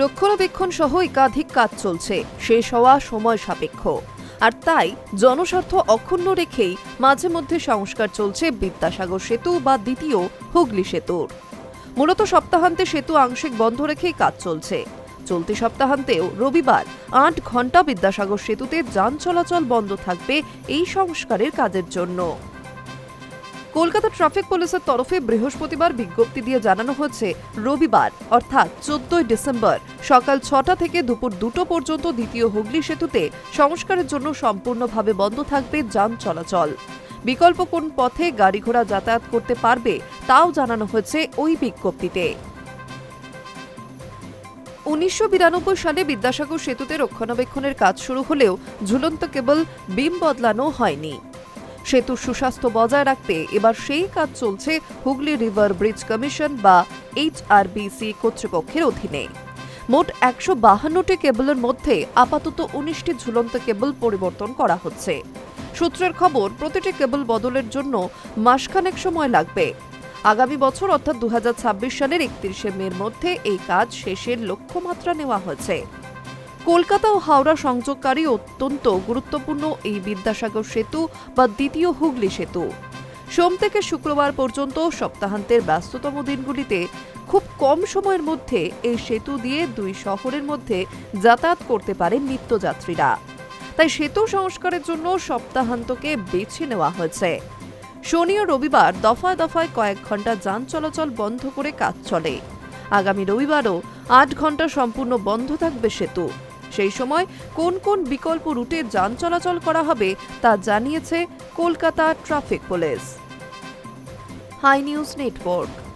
রক্ষণাবেক্ষণ সহ একাধিক কাজ চলছে। শেষ হওয়া সময় সাপেক্ষ। আর তাই জনস্বার্থ অক্ষুণ্ণ রেখেই মাঝে মধ্যে সংস্কার চলছে বিদ্যাসাগর সেতু বা দ্বিতীয় হুগলি সেতুর। মূলত সপ্তাহান্তে সেতু আংশিক বন্ধ রেখেই কাজ চলছে। চলতি সপ্তাহান্তেও রবিবার আট ঘণ্টা বিদ্যাসাগর সেতুতে যান চলাচল বন্ধ থাকবে এই সংস্কারের কাজের জন্য। কলকাতা ট্রাফিক পুলিশের তরফে বৃহস্পতিবার বিজ্ঞপ্তি দিয়ে জানানো হয়েছে, রবিবার, অর্থাৎ চোদ্দই ডিসেম্বর, সকাল ছটা থেকে দুপুর দুটো পর্যন্ত দ্বিতীয় হুগলি সেতুতে সংস্কারের জন্য সম্পূর্ণভাবে বন্ধ থাকবে যান চলাচল। বিকল্প কোন পথে গাড়ি ঘোড়া যাতায়াত করতে পারবে, তাও জানানো হয়েছে ওই বিজ্ঞপ্তিতে। উনিশশো বিরানব্বই সালে বিদ্যাসাগর সেতুতে রক্ষণাবেক্ষণের কাজ শুরু হলেও ঝুলন্ত কেবল বিম বদলানো হয়নি। সেতুর সুস্বাস্থ্য বজায় রাখতে এবার সেই কাজ চলছে হুগলি রিভার ব্রিজ কমিশন বা এইচআরবিসি কর্তৃপক্ষের অধীনে। মোট একশো বাহান্নটি কেবলের মধ্যে আপাতত উনিশটি ঝুলন্ত কেবল পরিবর্তন করা হচ্ছে। সূত্রের খবর, প্রতিটি কেবল বদলের জন্য মাসখানেক সময় লাগবে। আগামী বছর, অর্থাৎ দু হাজার ছাব্বিশ সালের একত্রিশে মের মধ্যে এই কাজ শেষের লক্ষ্যমাত্রা নেওয়া হয়েছে। কলকাতা ও হাওড়া সংযোগকারী অত্যন্ত গুরুত্বপূর্ণ এই বিদ্যাসাগর সেতু বা দ্বিতীয় হুগলি সেতু। সোম থেকে শুক্রবার পর্যন্ত সপ্তাহান্তের ব্যস্ততম দিনগুলিতে খুব কম সময়ের মধ্যে এই সেতু দিয়ে দুই শহরের মধ্যে যাতায়াত করতে পারে নিত্যযাত্রীরা। তাই সেতু সংস্কারের জন্য সপ্তাহান্তকে বেছে নেওয়া হয়েছে। শনি ও রবিবার দফায় দফায় কয়েক ঘণ্টা যান চলাচল বন্ধ করে কাজ চলে। আগামী রবিবারও আট ঘণ্টা সম্পূর্ণ বন্ধ থাকবে সেতু। সেই সময় কোন কোন বিকল্প রুটে যান চলাচল করা হবে তা জানিয়েছে Kolkata traffic police. Hi news network.